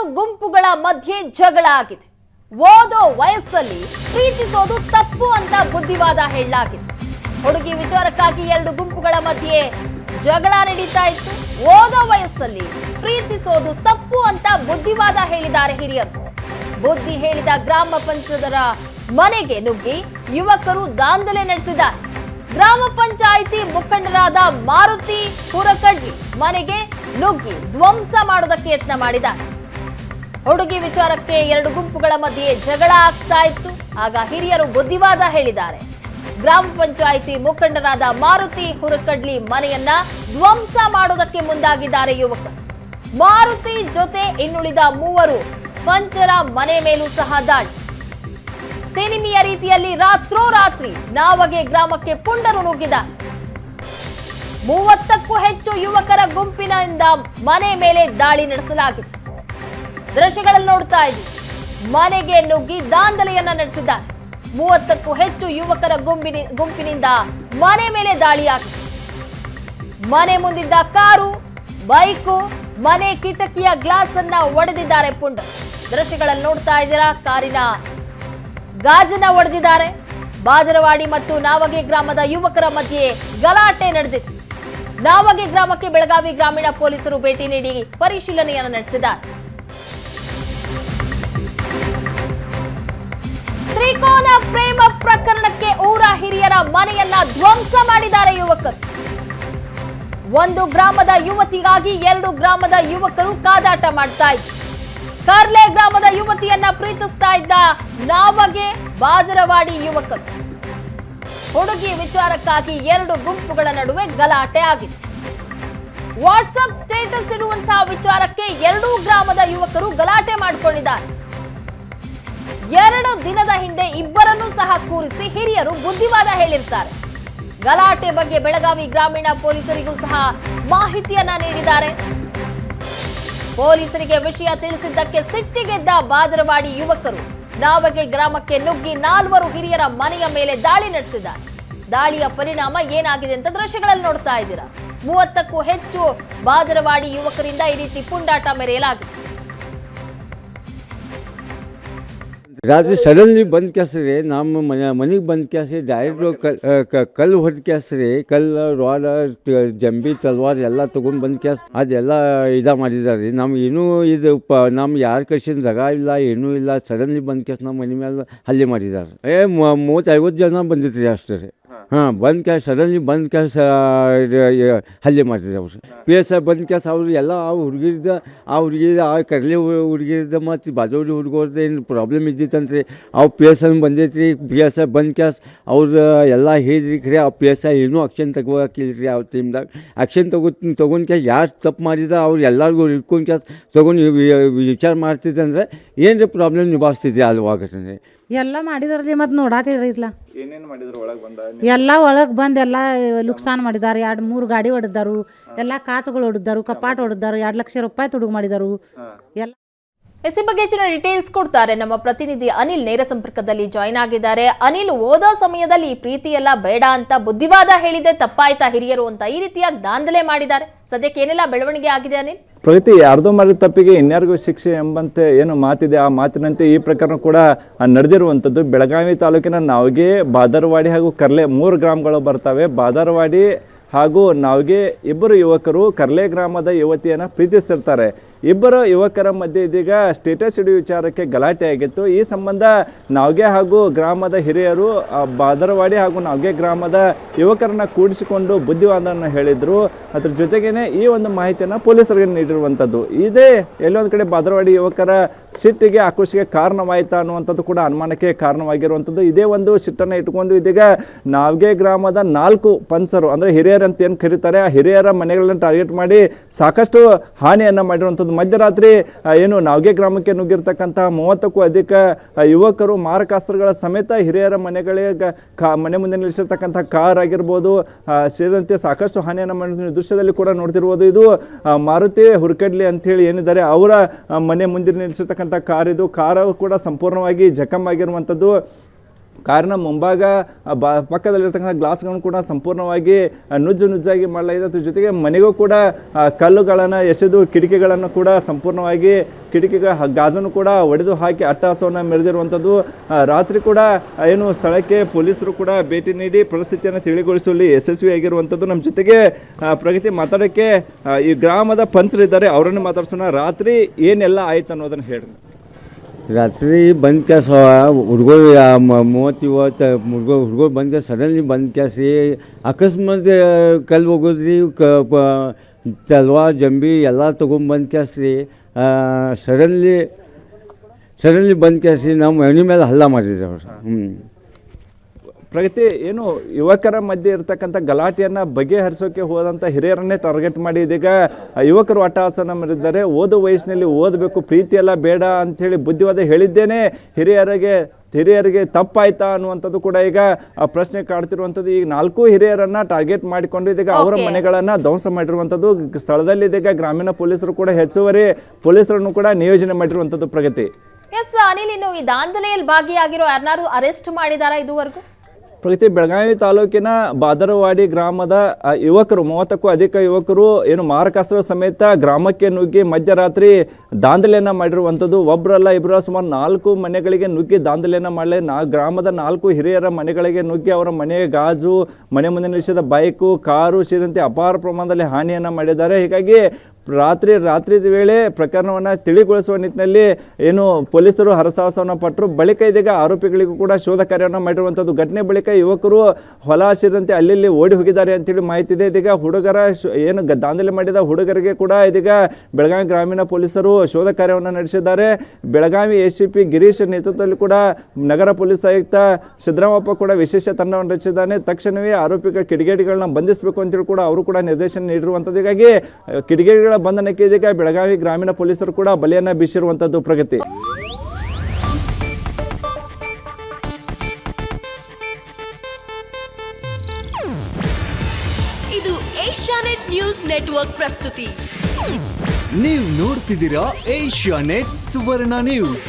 ಎರಡು ಗುಂಪುಗಳ ಮಧ್ಯೆ ಜಗಳ ಆಗಿದೆ. ಓದೋ ವಯಸ್ಸಲ್ಲಿ ಪ್ರೀತಿಸೋದು ತಪ್ಪು ಅಂತ ಬುದ್ಧಿವಾದ ಹೇಳಲಾಗಿದೆ. ಹುಡುಗಿ ವಿಚಾರಕ್ಕಾಗಿ ಎರಡು ಗುಂಪುಗಳ ಮಧ್ಯೆ ಜಗಳ ನಡೀತಾ ಇತ್ತು. ಓದೋ ವಯಸ್ಸಲ್ಲಿ ಪ್ರೀತಿಸೋದು ತಪ್ಪು ಅಂತ ಬುದ್ಧಿವಾದ ಹೇಳಿದ್ದಾರೆ ಹಿರಿಯರು. ಬುದ್ಧಿ ಹೇಳಿದ ಗ್ರಾಮ ಪಂಚಾಯತರ ಮನೆಗೆ ನುಗ್ಗಿ ಯುವಕರು ದಾಂಧಲೆ ನಡೆಸಿದ್ದಾರೆ. ಗ್ರಾಮ ಪಂಚಾಯಿತಿ ಮುಖಂಡರಾದ ಮಾರುತಿ ಹುರಕಡ್ಲಿ ಮನೆಗೆ ನುಗ್ಗಿ ಧ್ವಂಸ ಮಾಡೋದಕ್ಕೆ ಯತ್ನ ಮಾಡಿದ್ದಾರೆ. ಹುಡುಗಿ ವಿಚಾರಕ್ಕೆ ಎರಡು ಗುಂಪುಗಳ ಮಧ್ಯೆ ಜಗಳ ಆಗ್ತಾ ಇತ್ತು. ಆಗ ಹಿರಿಯರು ಬುದ್ಧಿವಾದ ಹೇಳಿದ್ದಾರೆ. ಗ್ರಾಮ ಪಂಚಾಯಿತಿ ಮುಖಂಡರಾದ ಮಾರುತಿ ಹುರಕಡ್ಲಿ ಮನೆಯನ್ನ ಧ್ವಂಸ ಮಾಡೋದಕ್ಕೆ ಮುಂದಾಗಿದ್ದಾರೆ ಯುವಕರು ಮಾರುತಿ ಜೊತೆ ಇನ್ನುಳಿದ ಮೂವರು ಪಂಚರ ಮನೆ ಮೇಲೂ ಸಹ ದಾಳಿ. ಸಿನಿಮಿಯ ರೀತಿಯಲ್ಲಿ ರಾತ್ರೋರಾತ್ರಿ ನಾವಗೆ ಗ್ರಾಮಕ್ಕೆ ಪುಂಡರು ನುಗ್ಗಿದ. ಮೂವತ್ತಕ್ಕೂ ಹೆಚ್ಚು ಯುವಕರ ಗುಂಪಿನಿಂದ ಮನೆ ಮೇಲೆ ದಾಳಿ ನಡೆಸಲಾಗಿದೆ. ದೃಶ್ಯಗಳಲ್ಲಿ ನೋಡ್ತಾ ಇದ್ದೀವಿ. ಮನೆಗೆ ನುಗ್ಗಿ ದಾಂಧಲೆಯನ್ನ ನಡೆಸಿದ್ದಾರೆ. ಮೂವತ್ತಕ್ಕೂ ಹೆಚ್ಚು ಯುವಕರ ಗುಂಪಿನ, ಗುಂಪಿನಿಂದ ಮನೆ ಮೇಲೆ ದಾಳಿಯಾಗಿದೆ ಮನೆ ಮುಂದಿದ್ದ ಕಾರು, ಬೈಕು, ಮನೆ ಕಿಟಕಿಯ ಗ್ಲಾಸ್ ಅನ್ನ ಒಡೆದಿದ್ದಾರೆ ಪುಂಡ. ದೃಶ್ಯಗಳಲ್ಲಿ ನೋಡ್ತಾ ಇದ್ದೀರಾ? ಕಾರಿನ ಗಾಜನ್ನ ಒಡೆದಿದ್ದಾರೆ. ಬಾಜರವಾಡಿ ಮತ್ತು ನಾವಗೆ ಗ್ರಾಮದ ಯುವಕರ ಮಧ್ಯೆ ಗಲಾಟೆ ನಡೆದಿದೆ. ನಾವಗೆ ಗ್ರಾಮಕ್ಕೆ ಬೆಳಗಾವಿ ಗ್ರಾಮೀಣ ಪೊಲೀಸರು ಭೇಟಿ ನೀಡಿ ಪರಿಶೀಲನೆಯನ್ನು ನಡೆಸಿದ್ದಾರೆ. ತ್ರಿಕೋನ ಪ್ರೇಮ ಪ್ರಕರಣಕ್ಕೆ ಊರ ಹಿರಿಯರ ಮನೆಯನ್ನ ಧ್ವಂಸ ಮಾಡಿದ್ದಾರೆ ಯುವಕರು. ಒಂದು ಗ್ರಾಮದ ಯುವತಿಗಾಗಿ ಎರಡು ಗ್ರಾಮದ ಯುವಕರು ಕಾದಾಟ ಮಾಡ್ತಾ ಇದ್ರು. ಕಾರ್ಲೆ ಗ್ರಾಮದ ಯುವತಿಯನ್ನ ಪ್ರೀತಿಸ್ತಾ ಇದ್ದ ನಾವಗೆ ಬಾದರವಾಡಿ ಯುವಕರು. ಹುಡುಗಿ ವಿಚಾರಕ್ಕಾಗಿ ಎರಡು ಗುಂಪುಗಳ ನಡುವೆ ಗಲಾಟೆ ಆಗಿದೆ. ವಾಟ್ಸಪ್ ಸ್ಟೇಟಸ್ ಇಡುವಂತಹ ವಿಚಾರಕ್ಕೆ ಎರಡೂ ಗ್ರಾಮದ ಯುವಕರು ಗಲಾಟೆ ಮಾಡಿಕೊಂಡಿದ್ದಾರೆ. ಎರಡು ದಿನದ ಹಿಂದೆ ಇಬ್ಬರನ್ನೂ ಸಹ ಕೂರಿಸಿ ಹಿರಿಯರು ಬುದ್ಧಿವಾದ ಹೇಳಿರ್ತಾರೆ. ಗಲಾಟೆ ಬಗ್ಗೆ ಬೆಳಗಾವಿ ಗ್ರಾಮೀಣ ಪೊಲೀಸರಿಗೂ ಸಹ ಮಾಹಿತಿಯನ್ನ ನೀಡಿದ್ದಾರೆ. ಪೊಲೀಸರಿಗೆ ವಿಷಯ ತಿಳಿಸಿದ್ದಕ್ಕೆ ಸಿಟ್ಟಿಗೆದ್ದ ಬಾದರವಾಡಿ ಯುವಕರು ನಾವಗೆ ಗ್ರಾಮಕ್ಕೆ ನುಗ್ಗಿ ನಾಲ್ವರು ಹಿರಿಯರ ಮನೆಯ ಮೇಲೆ ದಾಳಿ ನಡೆಸಿದ್ದಾರೆ. ದಾಳಿಯ ಪರಿಣಾಮ ಏನಾಗಿದೆ ಅಂತ ದೃಶ್ಯಗಳಲ್ಲಿ ನೋಡ್ತಾ ಇದ್ದೀರಾ. ಮೂವತ್ತಕ್ಕೂ ಹೆಚ್ಚು ಬಾದರವಾಡಿ ಯುವಕರಿಂದ ಈ ರೀತಿ ಪುಂಡಾಟ ಮೆರೆಯಲಾಗಿದೆ. ರಾತ್ರಿ ಸಡನ್ಲಿ ಬಂದ್ ಕ್ಯಾಸ್ರಿ ನಮ್ಮ ಮನೆ, ಮನೆಗೆ ಬಂದ್ ಕ್ಯಾಸಿ ಡೈರೆಕ್ಟ್ ಕಲ್ ಕಲ್ಲು ಹೊಡೆದ ಕ್ಯಾಸ್ರಿ ಕಲ್ಲು, ರಾಡ ಜಂಬಿ, ತಲ್ವಾರ್ ಎಲ್ಲ ತೊಗೊಂಡು ಬಂದ್ ಕ್ಯಾಸ್ ಅದೆಲ್ಲ ಇದ ಮಾಡಿದಾರೆ. ರೀ ನಮ್ಗೆ ಏನೂ ಇದು ಪ ನಮ್ಗೆ ಯಾರ ಕಳ್ಸಿನ ಜಾಗ ಇಲ್ಲ ಏನೂ ಇಲ್ಲ ಸಡನ್ಲಿ ಬಂದ್ ಕ್ಯಾಸ್ ನಮ್ಮ ಮನೆ ಮೇಲೆ ಹಲ್ಲೆ ಮಾಡಿದಾರೆ. ಏ ಮೂವತ್ತೈವತ್ತು ಜನ ಬಂದಿತ್ತು ರೀ ಅಷ್ಟೇ ರೀ. ಹಾಂ, ಬಂದ್ ಕ್ಯಾಸ್ ಸಡನ್ಲಿ ಬಂದ್ ಕೆಲಸ ಹಲ್ಲೆ ಮಾಡಿದ್ರು ಅವ್ರು. ಪಿ ಎಸ್ ಐ ಬಂದ್ ಕೆಲಸ, ಅವರು ಎಲ್ಲ ಆ ಹುಡುಗಿರ್ದ, ಆ ಹುಡುಗಿದ ಆ ಕಡಲೆ ಹುಡುಗಿರ್ದ ಮತ್ತು ಬಾಜೋಡಿ ಹುಡುಗರ್ದ ಏನು ಪ್ರಾಬ್ಲಮ್ ಇದ್ದಿತ್ತಂತ್ರಿ? ಅವು ಪಿ ಎಸ್ ಐ ಬಂದೈತ್ರಿ ಪಿ ಎಸ್ ಐ ಬಂದ್ ಕೆಲಸ ಅವ್ರದ್ದು ಎಲ್ಲ ಹೇಳಿದ್ರಿ ಖರೆ, ಆ ಪಿ ಎಸ್ ಐ ಏನೂ ಆಕ್ಷನ್ ರೀ ಅವ್ರ ಟೀಮ್ದಾಗ ಆಕ್ಷನ್ ತಗೋ ತಗೊಂಡ್ ಕ್ಯಾಸ್ ಯಾರು ತಪ್ಪು ಮಾಡಿದ, ಅವ್ರು ಎಲ್ಲರಿಗೂ ಇಟ್ಕೊಂಡು ಕ್ಯಾಸ್ ತೊಗೊಂಡು ವಿಚಾರ ಮಾಡ್ತಿದ್ದಂದ್ರೆ ಏನು ರೀ ಪ್ರಾಬ್ಲಮ್ ನಿಭಾಯಿಸ್ತಿದ್ರಿ ಅಲ್ವಾಗತ್ತಂದ್ರೆ ಎಲ್ಲ ಮಾಡಿದಾರ್ರಿ ಮತ್ತೆ ನೋಡಾತಿದ್ರಿ ಇಲ್ಲ ಏನೇನು ಮಾಡಿದ್ರು ಒಳಗೆ ಬಂದ? ಎಲ್ಲ ಒಳಗೆ ಬಂದು ಎಲ್ಲ ಲುಕ್ಸಾನ್ ಮಾಡಿದಾರೆ. ಎರಡು ಮೂರು ಗಾಡಿ ಹೊಡೆದಾರು ಎಲ್ಲ ಕಾಚುಗಳು ಹೊಡೆದಾರು ಕಪಾಟ್ ಹೊಡೆದಾರು ಎರಡು ಲಕ್ಷ ರೂಪಾಯಿ ತುಡುಗು ಮಾಡಿದಾರು. ಎಲ್ಲ ಎಸ್ ಬಗ್ಗೆ ಹೆಚ್ಚಿನ ಡೀಟೇಲ್ಸ್ ಕೊಡ್ತಾರೆ. ನಮ್ಮ ಪ್ರತಿನಿಧಿ ಅನಿಲ್ ನೇರ ಸಂಪರ್ಕದಲ್ಲಿ ಜಾಯ್ನ್ ಆಗಿದ್ದಾರೆ. ಅನಿಲ್, ಓದೋ ಸಮಯದಲ್ಲಿ ಈ ಪ್ರೀತಿ ಬೇಡ ಅಂತ ಬುದ್ಧಿವಾದ ಹೇಳಿದೆ ತಪ್ಪಾಯ್ತಾ ಹಿರಿಯರು ಅಂತ ಈ ರೀತಿಯಾಗಿ ದಾಂಧಲೆ ಮಾಡಿದ್ದಾರೆ. ಸದ್ಯಕ್ಕೆ ಏನೆಲ್ಲ ಬೆಳವಣಿಗೆ ಆಗಿದೆ ಅನಿಲ್? ಪ್ರಗತಿ ಯಾರ್ದೋ ಮಾಡಿದ ತಪ್ಪಿಗೆ ಇನ್ಯಾರಿಗೂ ಶಿಕ್ಷೆ ಎಂಬಂತೆ ಏನು ಮಾತಿದೆ, ಆ ಮಾತಿನಂತೆ ಈ ಪ್ರಕರಣ ಕೂಡ ನಡೆದಿರುವಂಥದ್ದು. ಬೆಳಗಾವಿ ತಾಲೂಕಿನ ನಾವಿಗೆ ಬಾದರವಾಡಿ ಹಾಗೂ ಕರ್ಲೆ ಮೂರು ಗ್ರಾಮಗಳು ಬರ್ತವೆ. ಬಾದರವಾಡಿ ಹಾಗೂ ನಾವಿಗೆ ಇಬ್ಬರು ಯುವಕರು ಕರ್ಲೆ ಗ್ರಾಮದ ಯುವತಿಯನ್ನು ಪ್ರೀತಿಸಿರ್ತಾರೆ ಇಬ್ಬರು ಯುವಕರ ಮಧ್ಯೆ ಇದೀಗ ಸ್ಟೇಟಸ್ ಇಡೀ ವಿಚಾರಕ್ಕೆ ಗಲಾಟೆ ಆಗಿತ್ತು. ಈ ಸಂಬಂಧ ನಾವ್ಗೆ ಹಾಗೂ ಗ್ರಾಮದ ಹಿರಿಯರು ಬಾದರವಾಡಿ ಹಾಗೂ ನಾವ್ಗೆ ಗ್ರಾಮದ ಯುವಕರನ್ನ ಕೂಡಿಸಿಕೊಂಡು ಬುದ್ಧಿವಾದವನ್ನು ಹೇಳಿದ್ರು. ಅದ್ರ ಜೊತೆಗೇನೆ ಈ ಒಂದು ಮಾಹಿತಿಯನ್ನು ಪೊಲೀಸರಿಗೆ ನೀಡಿರುವಂಥದ್ದು ಇದೇ ಎಲ್ಲೊಂದು ಕಡೆ ಬಾದರವಾಡಿ ಯುವಕರ ಸಿಟ್ಟಿಗೆ ಆಕ್ರೋಶಕ್ಕೆ ಕಾರಣವಾಯಿತು ಅನ್ನುವಂಥದ್ದು ಕೂಡ ಅನುಮಾನಕ್ಕೆ ಕಾರಣವಾಗಿರುವಂಥದ್ದು. ಇದೇ ಒಂದು ಸಿಟ್ಟನ್ನು ಇಟ್ಕೊಂಡು ಇದೀಗ ನಾವ್ಗೆ ಗ್ರಾಮದ ನಾಲ್ಕು ಪಂಚರು, ಅಂದರೆ ಹಿರಿಯರು ಅಂತ ಏನು ಕರೀತಾರೆ, ಆ ಹಿರಿಯರ ಮನೆಗಳನ್ನು ಟಾರ್ಗೆಟ್ ಮಾಡಿ ಸಾಕಷ್ಟು ಹಾನಿಯನ್ನು ಮಾಡಿರುವಂಥದ್ದು. ಮಧ್ಯರಾತ್ರಿ ಏನು ನಾವ್ಗೆ ಗ್ರಾಮಕ್ಕೆ ನುಗ್ಗಿರ್ತಕ್ಕಂಥ ಮೂವತ್ತಕ್ಕೂ ಅಧಿಕ ಯುವಕರು, ಮಾರಕಾಸ್ತ್ರಗಳ ಸಮೇತ ಹಿರಿಯರ ಮನೆಗಳಿಗೆ ಕಾ, ಮನೆ ಮುಂದೆ ನಿಲ್ಲಿಸಿರ್ತಕ್ಕಂಥ ಕಾರ್ ಆಗಿರ್ಬೋದು ಸೇರಿದಂತೆ ಸಾಕಷ್ಟು ಹಾನಿಯನ್ನು ಮಾಡಿದ ದೃಶ್ಯದಲ್ಲಿ ಕೂಡ ನೋಡ್ತಿರ್ಬೋದು ಇದು ಮಾರುತಿ ಹುರ್ಕಡ್ಲಿ ಅಂತೇಳಿ ಏನಿದ್ದಾರೆ, ಅವರ ಮನೆ ಮುಂದೆ ನಿಲ್ಲಿಸಿರ್ತಕ್ಕಂಥ ಕಾರ್ ಇದು ಕಾರು ಕೂಡ ಸಂಪೂರ್ಣವಾಗಿ ಜಖಮ್ ಆಗಿರುವಂಥದ್ದು. ಕಾರಿನ ಮುಂಭಾಗ ಬ, ಪಕ್ಕದಲ್ಲಿರ್ತಕ್ಕಂಥ ಗ್ಲಾಸ್ಗಳನ್ನು ಕೂಡ ಸಂಪೂರ್ಣವಾಗಿ ನುಜ್ಜು ನುಜ್ಜಾಗಿ ಮಾಡಲಾಗಿದೆ ಅದ್ರ ಜೊತೆಗೆ ಮನೆಗೂ ಕೂಡ ಕಲ್ಲುಗಳನ್ನು, ಎಸೆದು ಕಿಟಕಿಗಳನ್ನು ಕೂಡ ಸಂಪೂರ್ಣವಾಗಿ, ಕಿಟಕಿಗಳ ಗಾಜನ್ನು ಕೂಡ ಒಡೆದು ಹಾಕಿ ಅಟ್ಟಹಾಸವನ್ನು ಮೆರೆದಿರುವಂಥದ್ದು. ರಾತ್ರಿ ಕೂಡ ಏನು ಸ್ಥಳಕ್ಕೆ ಪೊಲೀಸರು ಕೂಡ ಭೇಟಿ ನೀಡಿ ಪರಿಸ್ಥಿತಿಯನ್ನು ತಿಳಿಗೊಳಿಸುವಲ್ಲಿ ಯಶಸ್ವಿಯಾಗಿರುವಂಥದ್ದು ನಮ್ಮ ಜೊತೆಗೆ ಪ್ರಗತಿ ಮಾತಾಡೋಕ್ಕೆ ಈ ಗ್ರಾಮದ ಪಂಚರಿದ್ದಾರೆ ಅವರನ್ನು ಮಾತಾಡ್ಸೋಣ. ರಾತ್ರಿ ಏನೆಲ್ಲ ಆಯ್ತು ಅನ್ನೋದನ್ನು ಹೇಳ್ರಿ ರಾತ್ರಿ ಬಂದ್ ಕ್ಯಾಸ್ ಹುಡುಗರು ಮೂವತ್ತು ಇವತ್ತು ಹುಡುಗ ಹುಡುಗರು ಬಂದ ಸಡನ್ಲಿ ಬಂದ್ ಕ್ಯಾಸಿ ಅಕಸ್ಮಾತ್ ಕಲ್ಲು ಹೋಗೋದ್ರಿ ಕ ಪ ತಲ್ವಾರ್ ಜಂಬಿ ಎಲ್ಲ ತೊಗೊಂಬಂದು ಕ್ಯಾಸ್ ರೀ ಸಡನ್ಲಿ ಸಡನ್ಲಿ ಬಂದ್ ಕ್ಯಾಸಿ ನಮ್ಮ ಮನೆ ಮೇಲೆ ಹಲ್ಲೆ ಮಾಡಿದ್ರು ಅವ್ರು ಹ್ಞೂ ಪ್ರಗತಿ ಏನು ಯುವಕರ ಮಧ್ಯೆ ಇರತಕ್ಕಂಥ ಗಲಾಟೆಯನ್ನು ಬಗೆಹರಿಸೋಕೆ ಹೋದಂಥ ಹಿರಿಯರನ್ನೇ ಟಾರ್ಗೆಟ್ ಮಾಡಿ ಇದೀಗ ಯುವಕರು ಅಟ್ಟಹಾಸನ ಮರಿದ್ದಾರೆ ಓದು ವಯಸ್ಸಿನಲ್ಲಿ ಓದಬೇಕು ಪ್ರೀತಿ ಎಲ್ಲ ಬೇಡ ಅಂಥೇಳಿ ಬುದ್ಧಿವಾದ ಹೇಳಿದ್ದೇನೆ. ಹಿರಿಯರಿಗೆ ಹಿರಿಯರಿಗೆ ತಪ್ಪಾಯ್ತಾ ಅನ್ನುವಂಥದ್ದು ಕೂಡ ಈಗ ಆ ಪ್ರಶ್ನೆ ಕಾಡ್ತಿರುವಂಥದ್ದು. ಈಗ ನಾಲ್ಕು ಹಿರಿಯರನ್ನ ಟಾರ್ಗೆಟ್ ಮಾಡಿಕೊಂಡು ಇದೀಗ ಅವರ. ಮನೆಗಳನ್ನ ಧ್ವಂಸ ಮಾಡಿರುವಂಥದ್ದು. ಸ್ಥಳದಲ್ಲಿ ಇದೀಗ ಗ್ರಾಮೀಣ ಪೊಲೀಸರು ಕೂಡ ಹೆಚ್ಚುವರಿ. ಪೊಲೀಸರನ್ನು ಕೂಡ ನಿಯೋಜನೆ ಮಾಡಿರುವಂಥದ್ದು ಪ್ರಗತಿ. ಎಸ್ ಅನಿಲ್ ಇನ್ನು ಈ ದಾಂಧಲೆಯಲ್ಲಿ ಭಾಗಿಯಾಗಿರೋ ಯಾರನ್ನಾರು ಅರೆಸ್ಟ್ ಮಾಡಿದಾರಾ ಇದುವರೆಗೂ? ಪ್ರಗತಿ ಬೆಳಗಾವಿ ತಾಲೂಕಿನ ಬಾದರವಾಡಿ ಗ್ರಾಮದ ಯುವಕರು, ಮೂವತ್ತಕ್ಕೂ ಅಧಿಕ ಯುವಕರು ಏನು ಮಾರಕಾಸ್ತ್ರ ಸಮೇತ ಗ್ರಾಮಕ್ಕೆ ನುಗ್ಗಿ ಮಧ್ಯರಾತ್ರಿ ದಾಂಧಲೆಯನ್ನು ಮಾಡಿರುವಂಥದ್ದು. ಒಬ್ಬರಲ್ಲ ಇಬ್ಬರ ಸುಮಾರು ನಾಲ್ಕು ಮನೆಗಳಿಗೆ ನುಗ್ಗಿ ದಾಂಧಲೆಯನ್ನು ಮಾಡಲಿ. ನಾ, ಗ್ರಾಮದ ನಾಲ್ಕು ಹಿರಿಯರ ಮನೆಗಳಿಗೆ ನುಗ್ಗಿ ಅವರ ಮನೆಯ ಗಾಜು, ಮನೆ ಮುಂದೆ ನಿಲ್ಲಿಸಿದ ಬೈಕು, ಕಾರು ಸೇರಿದಂತೆ ಅಪಾರ ಪ್ರಮಾಣದಲ್ಲಿ ಹಾನಿಯನ್ನು ಮಾಡಿದ್ದಾರೆ. ಹೀಗಾಗಿ ರಾತ್ರಿ ರಾತ್ರಿ ವೇಳೆ ಪ್ರಕರಣವನ್ನು ತಿಳಿಗೊಳಿಸುವ ನಿಟ್ಟಿನಲ್ಲಿ ಏನು ಪೊಲೀಸರು ಹರಸಾಹಸವನ್ನು ಪಟ್ಟರು ಬಳಿಕ ಇದೀಗ ಆರೋಪಿಗಳಿಗೂ ಕೂಡ ಶೋಧ ಕಾರ್ಯವನ್ನು ಮಾಡಿರುವಂಥದ್ದು ಘಟನೆ ಬಳಿಕ ಯುವಕರು ಹೊಲ ಸೇರಿದಂತೆ ಅಲ್ಲಿ ಓಡಿ ಹೋಗಿದ್ದಾರೆ ಅಂತೇಳಿ ಮಾಹಿತಿ ಇದೆ. ಇದೀಗ ಹುಡುಗರ ಏನು ದಾಂಧಲೆ ಮಾಡಿದ ಹುಡುಗರಿಗೆ ಕೂಡ ಇದೀಗ ಬೆಳಗಾವಿ ಗ್ರಾಮೀಣ ಪೊಲೀಸರು ಶೋಧ ಕಾರ್ಯವನ್ನು ನಡೆಸಿದ್ದಾರೆ. Belagavi A C P Girish ನೇತೃತ್ವದಲ್ಲಿ ಕೂಡ ನಗರ ಪೊಲೀಸ್ ಆಯುಕ್ತ ಸಿದ್ದರಾಮಪ್ಪ ಕೂಡ ವಿಶೇಷ ತಂಡವನ್ನು ರಚಿಸಿದ್ದಾನೆ. ತಕ್ಷಣವೇ ಆರೋಪಿಗಳ ಕಿಡಿಗೇಡಿಗಳನ್ನ ಬಂಧಿಸಬೇಕು ಅಂತೇಳಿ ಕೂಡ ಅವರು ಕೂಡ ನಿರ್ದೇಶನ ನೀಡಿರುವಂಥದ್ದು ಹೀಗಾಗಿ, ಕಿಡಿಗೇಡಿಗಳ ಬಂಧನಕ್ಕೆ ಇದೀಗ ಬೆಳಗಾವಿ ಗ್ರಾಮೀಣ ಪೊಲೀಸರು ಕೂಡ ಬಲೆಯನ್ನ ಬೀಸಿರುವಂಥದ್ದು ಪ್ರಗತಿ. ಇದು ಏಷ್ಯಾನೆಟ್ ನ್ಯೂಸ್ ನೆಟ್ವರ್ಕ್ ಪ್ರಸ್ತುತಿ. ನೀವು ನೋಡ್ತಿದ್ದೀರಾ ಏಷ್ಯಾ ನೆಟ್ ಸುವರ್ಣ ನ್ಯೂಸ್.